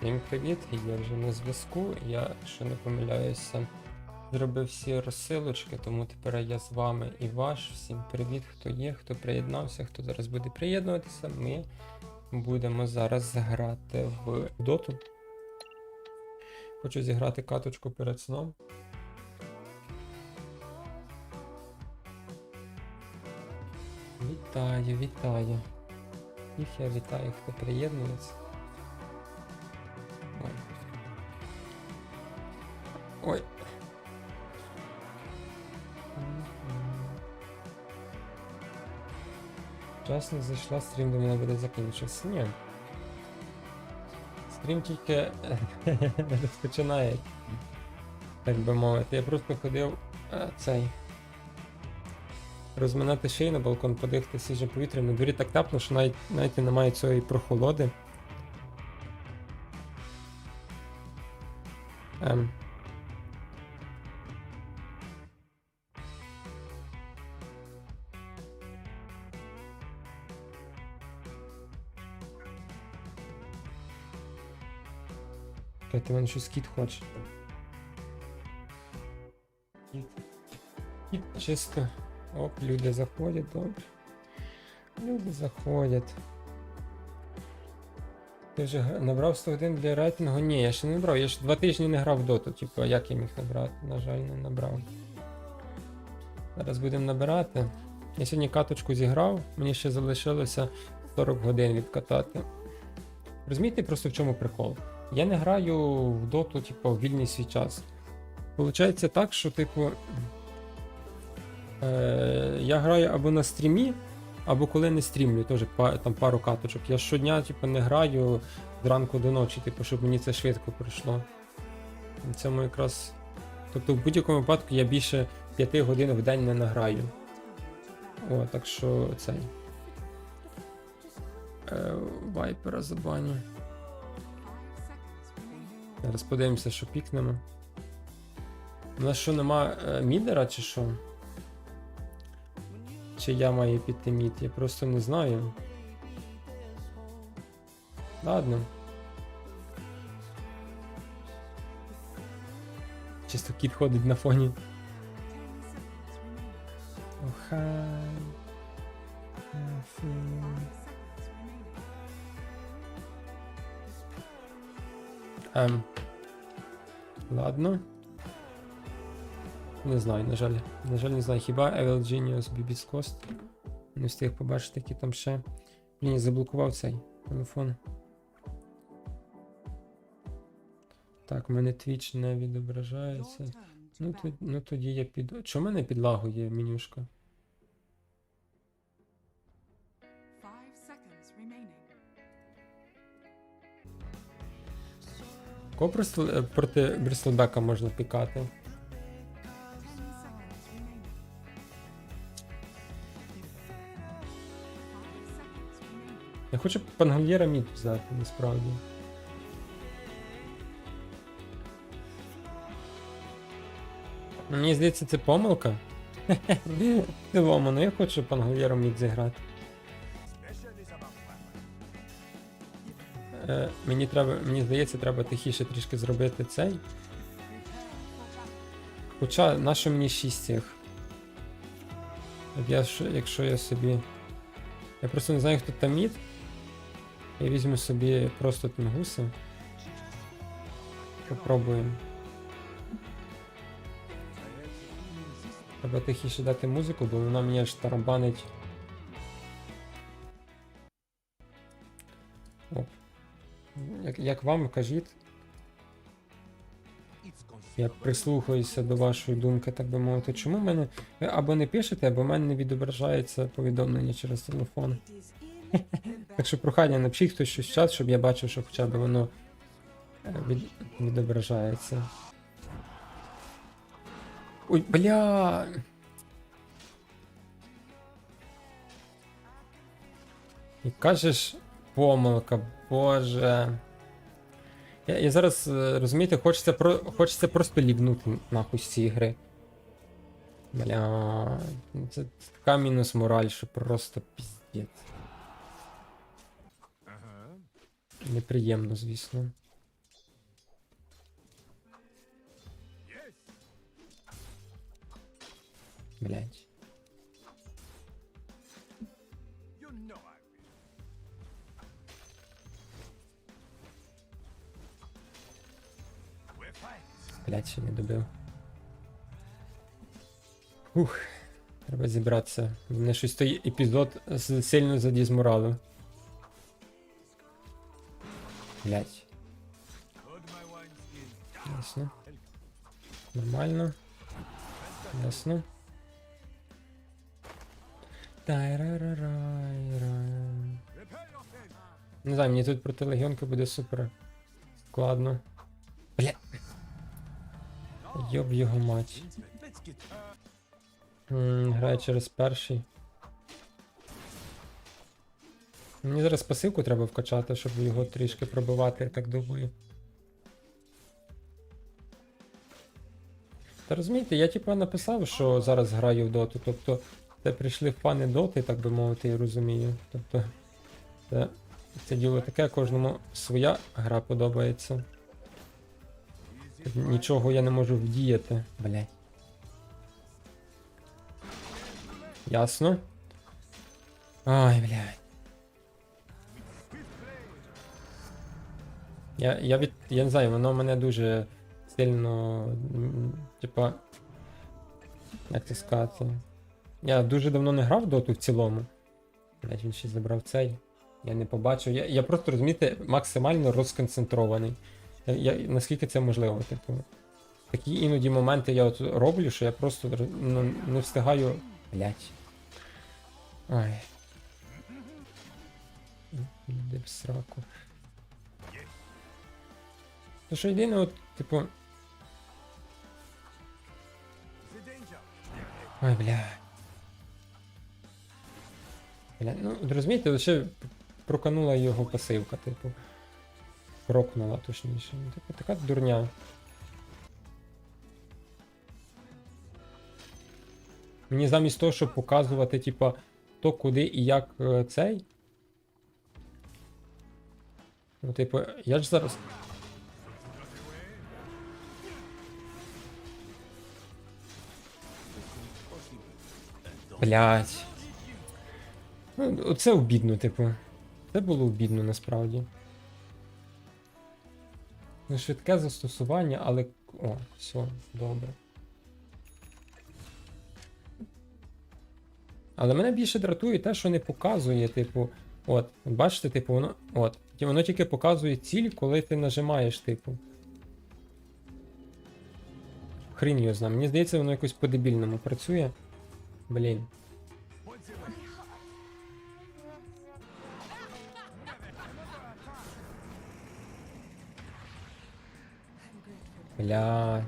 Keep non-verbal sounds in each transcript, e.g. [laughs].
Всім привіт, я вже на зв'язку. Я, що не помиляюся, зробив всі розсилочки, тому тепер я з вами і ваш. Всім привіт, хто є, хто приєднався, хто зараз буде приєднуватися. Ми будемо зараз грати в доту. Хочу зіграти каточку перед сном. Вітаю, вітаю. Їх я вітаю, хто приєднується. Часно зайшла, стрім мене буде закінчився. Ні. Стрім тільки [laughs] розпочинає, так би мовити. Я просто ходив е, цей. Розминати шию на балкон, подихати свіже повітря. На дворі так тепло, що навіть, навіть немає цієї прохолоди. Ем. Ти мене щось кіт хоче. Кіт. Кіт чисто. Оп, люди заходять, добре. Люди заходять. Ти вже набрав 100 годин для рейтингу? Ні, я ще не набрав. Я ж два тижні не грав в доту. Типу, як я міг набрати? На жаль, не набрав. Зараз будемо набирати. Я сьогодні каточку зіграв, мені ще залишилося 40 годин відкатати. Розумієте просто в чому прикол? Я не граю в доту, типу, в вільний свій час. Получається так, що, типу. Е, я граю або на стрімі, або коли не стрімлю, теж там пару каточок. Я щодня, типу, не граю зранку до ночі, типу, щоб мені це швидко пройшло. В цьому якраз. Тобто в будь-якому випадку я більше 5 годин в день не награю. О, так що цей. Е, вайпера забаню. Зараз подивимося, що пікнемо. У нас що нема е, мідера чи що? Чи я маю піти мід? Я просто не знаю. Ладно. Чисто кіт ходить на фоні. Охай. Ем. Ладно. Не знаю, на жаль. На жаль, не знаю. Хіба Evil Genius Bibis Cost? Не встиг побачити, які там ще. Блін, заблокував цей телефон. Так, в мене Twitch не відображається. Ну, то, ну тоді я піду. Чому в мене підлагує менюшка? Кого просто е, проти Бріслбека можна пікати? Я хочу пангольєра мід взяти, насправді. Мені здається, це помилка. [laughs] Ну я хочу пангольєра мід зіграти. Мені треба, мені здається, треба тихіше трішки зробити цей. Хоча, нащо мені 6 цих? Я, якщо я собі. Я просто не знаю, хто там мід. Я візьму собі просто тунгуси. Попробуємо. Треба тихіше дати музику, бо вона мені аж тарабанить. Як, вам кажіть, я прислухаюся до вашої думки, так би мовити. Чому в мене. Ви або не пишете, або в мене не відображається повідомлення через телефон. [laughs] Так що прохання, напишіть хтось щось в чат, щоб я бачив, що хоча б воно е, від, відображається. Ой, бля. І кажеш помилка, боже. Я я зараз, е, розумієте, хочеться про, хочеться просто лівнути нахуй з цієї. Бля. Це така мінус мораль, що просто піздець. Неприємно, звісно. Блять. Блять, ще не добив. Ух. Треба зібратися. Мене щось той епізод сильно задізморалив. Блять. Ясно. Нормально. Ясно. Не знаю, мені тут проти легіонки буде супер складно. Йоб його мать. М, Грає через перший. Мені зараз пасивку треба вкачати, щоб його трішки пробивати, я так думаю. Та розумієте, я типа написав, що зараз граю в доту, тобто це прийшли фани доти, так би мовити, я розумію. Тобто це, це діло таке, кожному своя гра подобається. Нічого я не можу вдіяти, блядь. Ясно. Ай, блядь. Я, я від. Я не знаю, воно мене дуже сильно. Типа. Як це сказати? Я дуже давно не грав доту в цілому. Блять, він ще забрав цей. Я не побачив. Я, я просто розумієте, максимально розконцентрований. Я, наскільки це можливо, типу. Такі іноді моменти я от роблю, що я просто ну, не встигаю. Блять. Ай. Іди в сраку. То що єдине, от, типу. Ой, бля. Бля, ну, розумієте, лише проканула його пасивка, типу. Прокнула, точніше. Ну, Типу, така дурня. Мені замість того, щоб показувати, типа, то куди і як е, цей. Ну, типу, я ж зараз. Блять. Ну, оце обідно, типу. Це було обідно насправді. Ну, швидке застосування, але. О, все, добре. Але мене більше дратує те, що не показує, типу. От, бачите, типу, воно. От. ті- Воно тільки показує ціль, коли ти нажимаєш, типу. Хрін його знає. Мені здається, воно якось по-дебільному працює. Блін. Блять.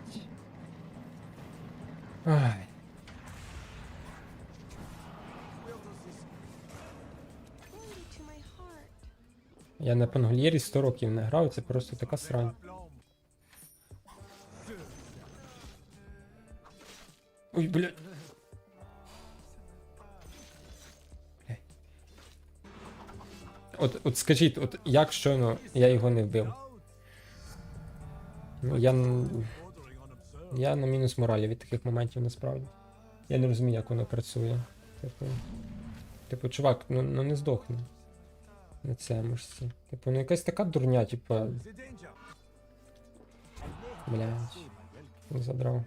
Ай. Я на Пангольєрі 100 років не грав, це просто така срань. Ой. Блядь. От, от скажіть, от як щойно я його не вбив? Ну, я, я на мінус моралі від таких моментів насправді. Я не розумію, як воно працює. Типу, типу чувак, ну, ну не здохни. На це мишці. Типу, ну якась така дурня, типу. Блядь. Задрав.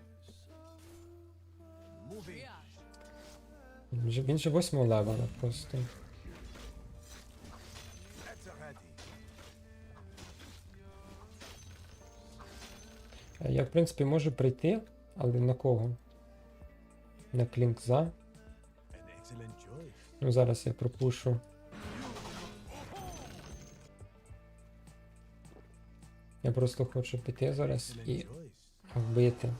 Він же 8 левела просто. Я, в принципі, можу прийти, але на кого? На клінкза. Ну, зараз я пропушу. Я просто хочу піти зараз і вбити.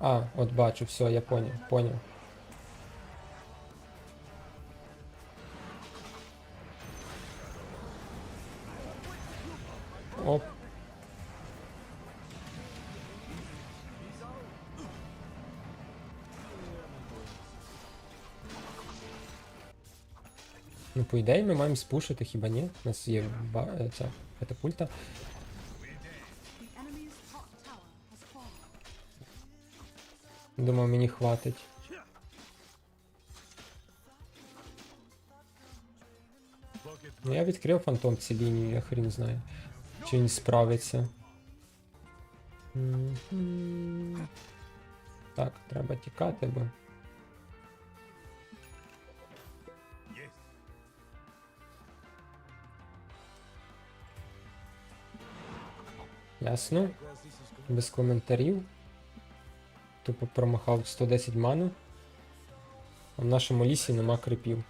А, от бачу, все, я поняв, поняв. Оп. Ну, по ідеї, ми маємо спушити, хіба ні? У нас є ба- е, ця катапульта. Думав, мені хватить. Ну, я відкрив фантом ці лінії, я хрін знаю. Чи він справиться. Так, треба тікати, бо. Ясно. Без коментарів. Тупо промахав 110 ману. А в нашому лісі нема крипів.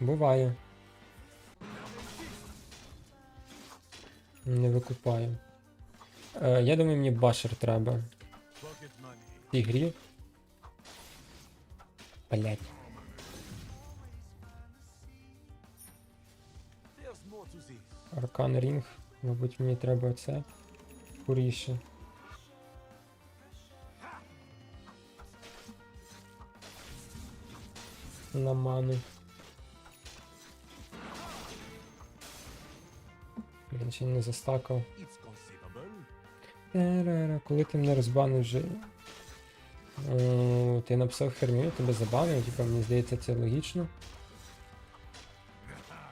Буває. Не викупаю. Е, я думаю, мені башер треба. В цій грі. Блять. Аркан Рінг. Мабуть, мені треба це. Скоріше. На ману. Блін, ще не застакав. Коли ти мене розбанив вже. О, ти написав херню, тебе забанив, типа мені здається це логічно.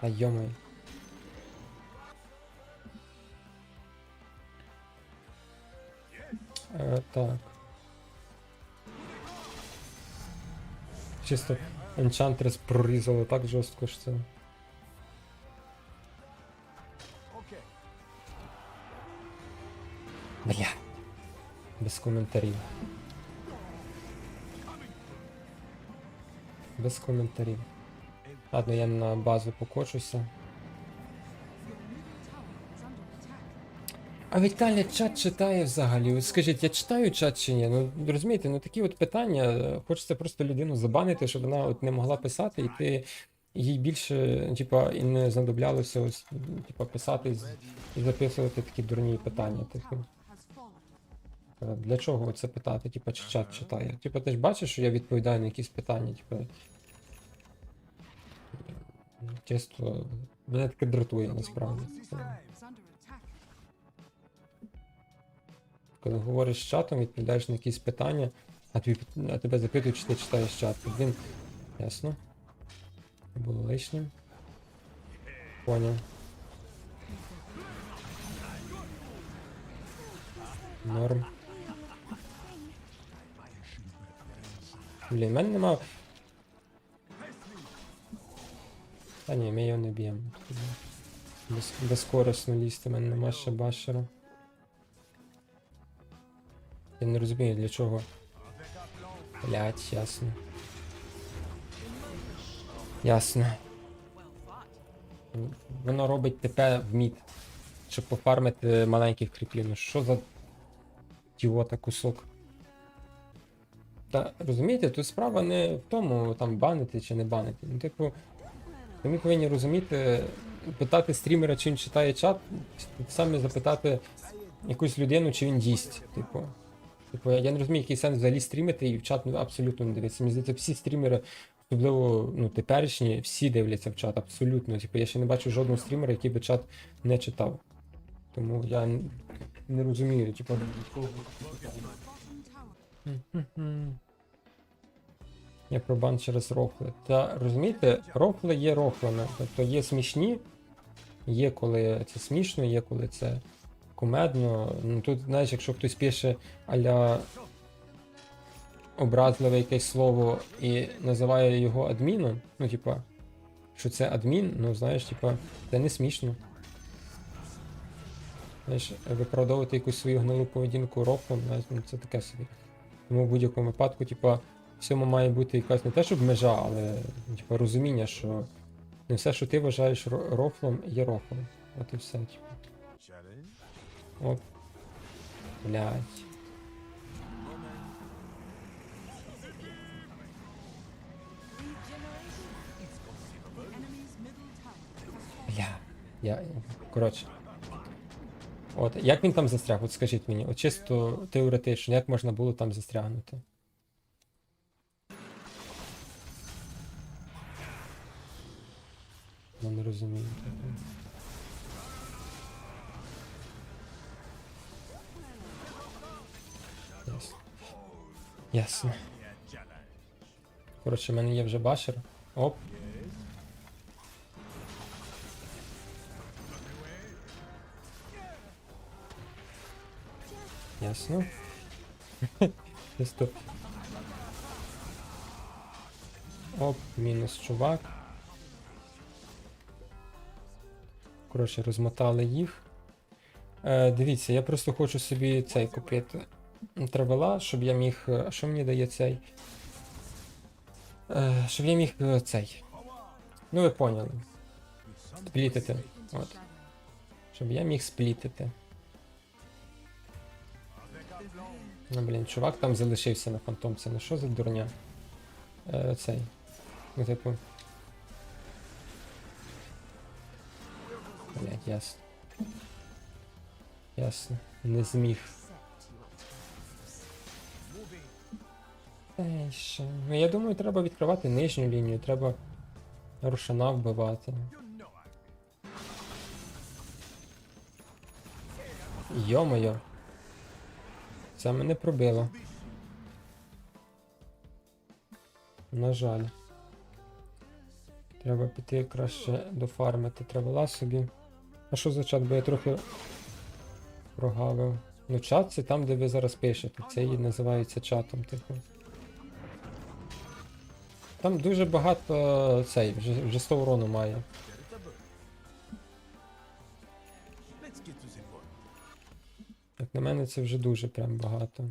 А йомай. Е, так. Чисто Enchantress прорізало так жорстко що це. Коментарів. Без коментарів. Ладно, я на базу покочуся. А Віталя чат читає взагалі. От скажіть, я читаю чат чи ні? Ну розумієте, ну такі от питання. Хочеться просто людину забанити, щоб вона от не могла писати, і ти їй більше, типа, і не знадоблялося ось, типа, писати і записувати такі дурні питання. Типу. Е, Для чого це питати? Типа, чи чат читає? Типа, ти ж бачиш, що я відповідаю на якісь питання, типа. Чисто, мене таке дратує насправді. Is under attack. Коли говориш з чатом, відповідаєш на якісь питання, а, тобі, а тебе запитують, чи ти читаєш чат. Він. Ясно. Було лишнім. Поняв. Норм. Блін, в мене нема. Та ні, ми його не б'ємо. Без, безкорисно лізти, мене нема ще башера. Я не розумію для чого. Блять, ясно. Ясно. Воно робить ТП в мід, щоб пофармити маленьких кріплів. Ну що за діота кусок? Та розумієте, тут справа не в тому, там банити чи не банити. Ну, типу, ми повинні розуміти, питати стрімера, чи він читає чат, саме запитати якусь людину, чи він їсть. Типу. Типу, я не розумію, який сенс взагалі стрімити і в чат абсолютно не дивитися. Мені здається, всі стрімери, особливо ну, теперішні, всі дивляться в чат, абсолютно. Типу, я ще не бачу жодного стрімера, який би чат не читав. Тому я не розумію, типу. Я про бан через рофли. Та розумієте, рофли є рофлами. Тобто є смішні, є коли це смішно, є коли це кумедно. Ну тут, знаєш, якщо хтось пише аля образливе якесь слово і називає його адміном, ну, типа, що це адмін, ну знаєш, типа, це не смішно. Знаєш, виправдовувати якусь свою гнилу поведінку рофлом, знаєш, ну, це таке собі. Тому в будь-якому випадку, типа, всьому має бути якась не те, щоб межа, але типа, розуміння, що не все, що ти вважаєш рофлом, є рофлом. От і все. Типу. Оп. Блять. Бля. Я. Коротше. От, як він там застряг? От скажіть мені, от чисто теоретично, як можна було там застрягнути? Ну не розумію. Ясно. Ясно. Коротше, в мене є вже башер. Оп. Ясно. [laughs] Чисто. Оп, мінус чувак. Коротше, розмотали їх. Е, дивіться, я просто хочу собі цей купити. Тревела, щоб я міг. е, А що мені дає цей? Е, щоб я міг е, цей. Ну, ви поняли. Сплітити. От. Щоб я міг сплітити. Ну, блін, чувак там залишився на фантомці. Ну що за дурня? Е, цей. Ну, типу. Блять, ясно. Ясно. Не зміг. Ей, ще. Ну я думаю, треба відкривати нижню лінію, треба рушана вбивати. Йо-моє. Це мене пробило. На жаль. Треба піти краще дофармити травела собі. А що за чат? Бо я трохи прогавив. Ну, чат це там, де ви зараз пишете. Це і називається чатом, типу. Там дуже багато цей, вже, вже 100 урону має. На мене, це вже дуже прям багато.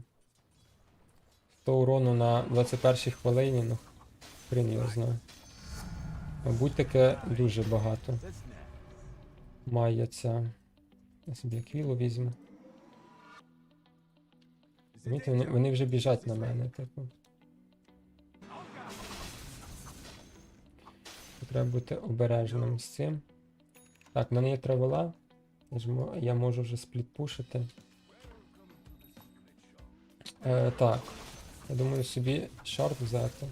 100 урону на 21 хвилині, ну хрен його знає. Мабуть, таке дуже багато. Має ця. Я собі квілу візьму. Розумієте, вони, вони вже біжать на мене, типу. Треба бути обережним з цим. Так, в мене є травела. Я можу вже сплітпушити. Е, так. Я думаю собі шарт взяти.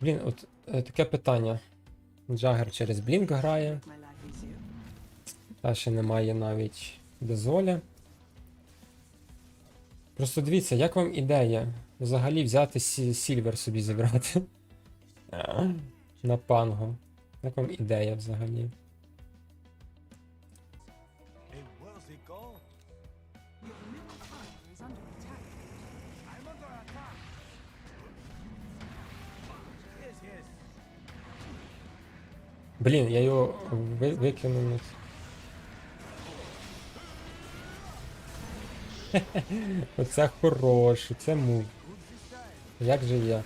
Блін, от е, таке питання. Джагер через Блінк грає. Та ще немає навіть дезоля. Просто дивіться, як вам ідея взагалі взяти сі- Сільвер собі зібрати? На панго. Як вам ідея взагалі? Блін, я його ви, викинув. [laughs] Оце хороше, це мув. Як же я?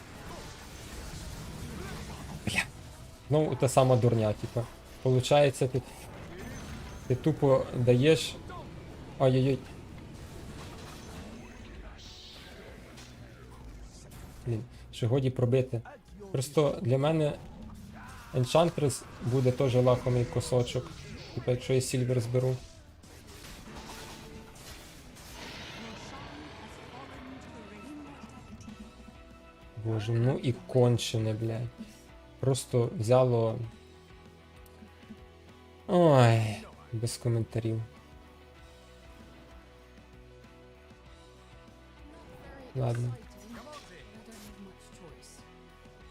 Бля. Ну, та сама дурня, типа. Получається, ти, ти тупо даєш. Ой-ой-ой. Блін, ще годі пробити. Просто для мене Enchantress буде теж лакомий кусочок. Типа, якщо я Сільвер зберу. Боже, ну і кончене, блядь. Просто взяло. Ой, без коментарів. Ладно.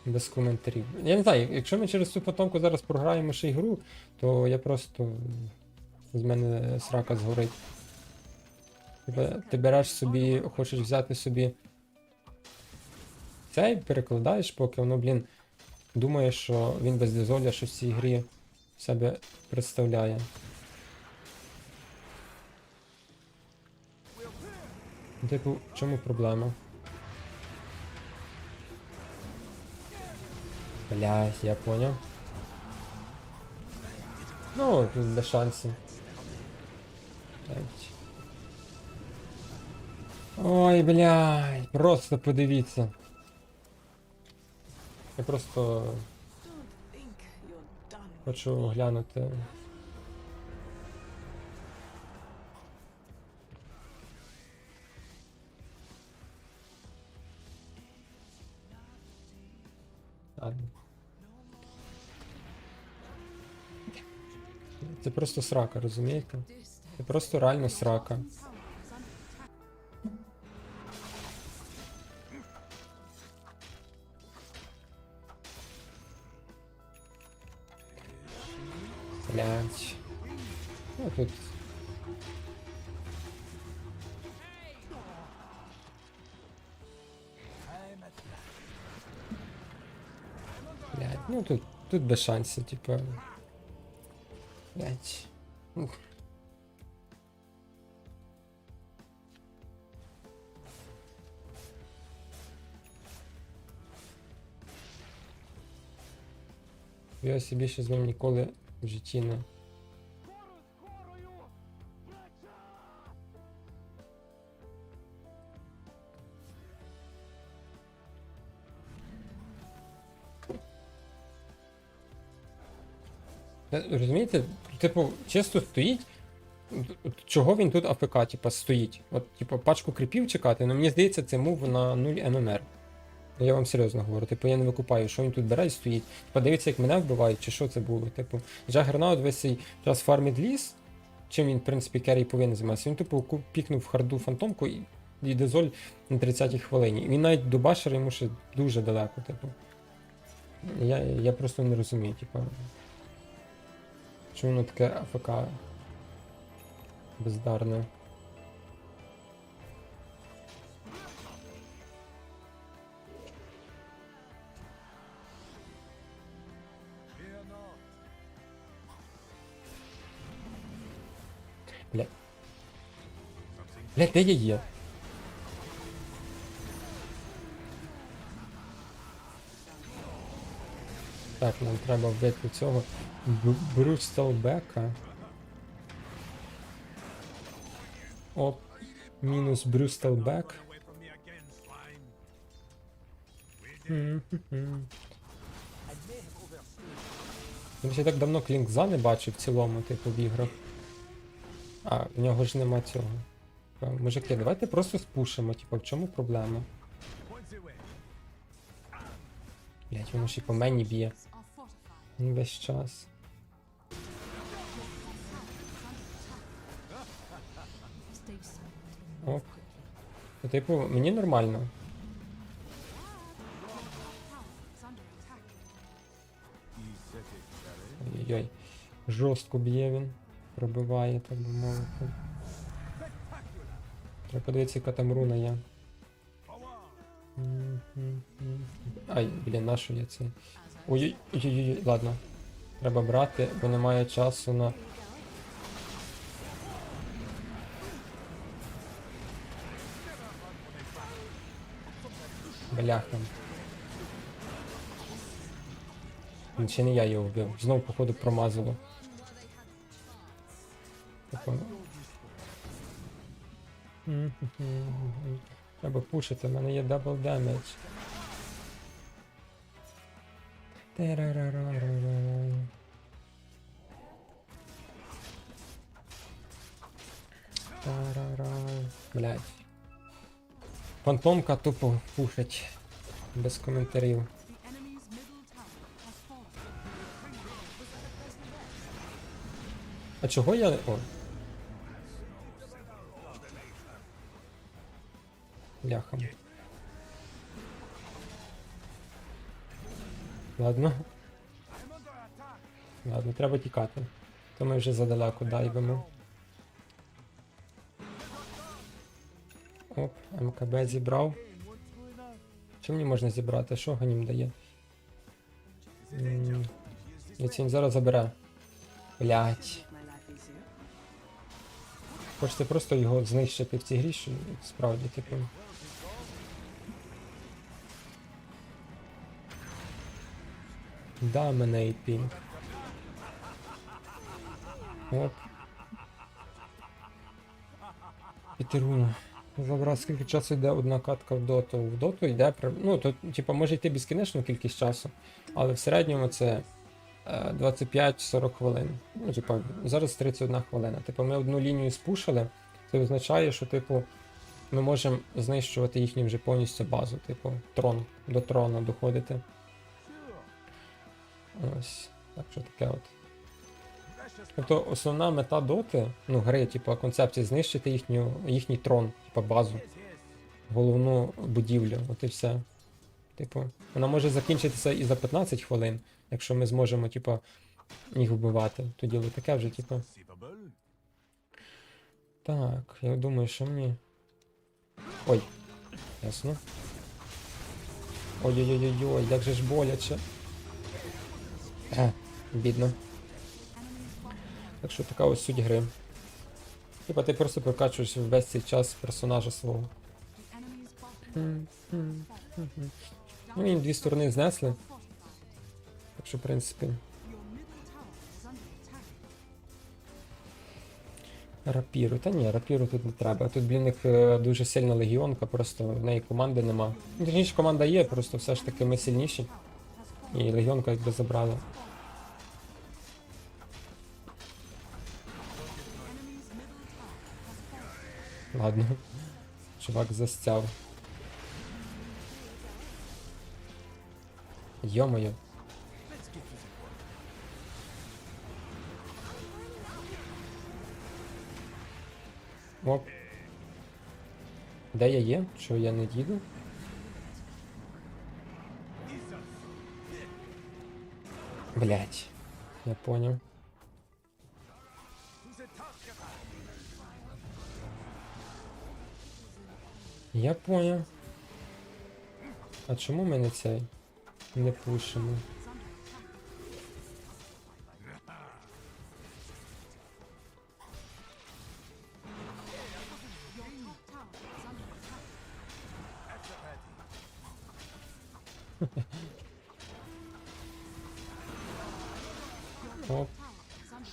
Без коментарів. Я не знаю, якщо ми через цю потомку зараз програємо ще й гру, то я просто. З мене срака згорить. Тебе, ти береш собі, хочеш взяти собі. Цей перекладаєш, поки воно, блін, думає, що він без дизоля щось в цій грі себе представляє. Типу, в чому проблема? Блядь, я понял. Ну, без шансів. Ой, блядь, просто подивіться. Я просто хочу глянути. Ладно. Это просто срака, розумієте? это просто реально срака. Блять. Ну тут. Блять, ну тут, тут без шанса, типа. Блядь. Ух. Я собі ще з ним ніколи в житті не. Розумієте, типу, чисто стоїть. Чого він тут АФК, типа, стоїть? От, типу, пачку кріпів чекати, ну мені здається, це мув на 0 ММР. Я вам серйозно говорю, типу, я не викупаю, що він тут бере і стоїть. Дивіться, як мене вбивають, чи що це було. Типу, Джагернаут весь цей час фармить ліс, чим він, в принципі, керрі повинен займатися. Він, типу, пікнув харду фантомку і, і дезоль на 30-й хвилині. Він навіть до башера йому ще дуже далеко, типу. Я, я просто не розумію, типу. Чому воно таке АФК бездарне. Бля. Бля, де я є? Так, нам треба вбити цього Брюстелбека. Оп. Мінус Брюстелбек. Я так давно Клінкза не бачив в цілому, типу, в іграх. А, в нього ж нема цього. Е, Мужики, давайте просто спушимо, типу, в чому проблема? Блять, воно ще по мені б'є. Весь час. Оп. Ну, типу, мені нормально. Tower is under attack. Ой-ой. Жорстко б'є він. Пробиває, так би мовити. Треба подивитися, яка там руна є. Ай, блін, на що я це? Ой-ой-ой, ладно. Треба брати, бо немає часу на. Бляха. Блін, Ще не я його вбив. Знову, походу, промазало. Треба пушити, в мене є дабл демедж. Блядь. Фантомка тупо пушить. Без коментарів. А чого я. О. Ляхом. Ладно. Ладно, треба тікати. То ми вже задалеко дайвимо. Оп, МКБ зібрав. Що мені можна зібрати? Що ганім дає? М, Яцінь зараз забере. Блять. Хочете просто його знищити в цій грі, що справді, типу. Пінг. Оп. Пітеру. Забрав скільки часу йде одна катка в доту. В доту йде Ну, то, типу, може йти безкінечну кількість часу, але в середньому це е, 25-40 хвилин. Ну, типу, зараз 31 хвилина. Типу, ми одну лінію спушили, це означає, що, типу, ми можемо знищувати їхню вже повністю базу, типу, трон, до трона доходити. Ось. Так що таке от. Тобто основна мета доти, ну, гри, типу, концепція знищити їхню, їхній трон, типу, базу, головну будівлю, от і все. Типу, вона може закінчитися і за 15 хвилин, якщо ми зможемо, типу, їх вбивати. Тоді таке вже, типу. Так, я думаю, що мені. Ой, ясно. Ой-ой-ой-ой, як же ж боляче. Е, бідно. Так що така ось суть гри. Типа ти просто прокачуєш весь цей час персонажа свого. Ну, їм дві сторони знесли. Так що, в принципі, рапіру. Та ні, рапіру тут не треба. Тут, блін, них е, дуже сильна легіонка, просто в неї команди нема. Точніше, команда є, просто все ж таки ми сильніші. І легіонка якби fallen. Ладно. Чувак застяв. Йо-моє. Оп. Де я є? Що я не їду? Блять. Я понял. Я понял. А чому ми не цей? Не пушимо?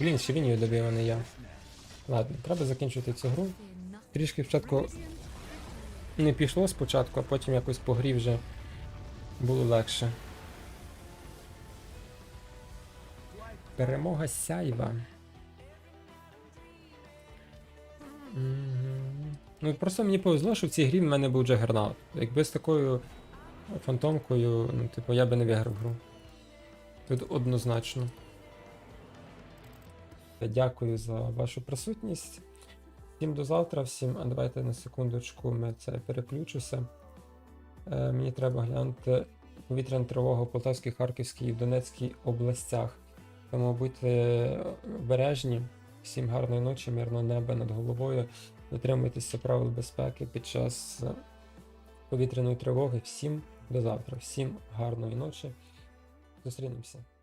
Блін, ще лінію добив, а не я. Ладно, треба закінчити цю гру. Трішки спочатку не пішло спочатку, а потім якось по грі вже було легше. Перемога сяйва. Ну просто мені повезло, що в цій грі в мене був Джагернаут. Якби з такою фантомкою, ну, типу, я би не виграв гру. Тут однозначно. Дякую за вашу присутність. Всім до завтра, всім, а давайте на секундочку ми це переключуся. Е, мені треба глянути повітряну тривогу в Полтавській, Харківській і Донецькій областях. Тому будьте обережні. Всім гарної ночі, мирного неба над головою. Дотримуйтеся правил безпеки під час повітряної тривоги. Всім до завтра, всім гарної ночі. Зустрінемося.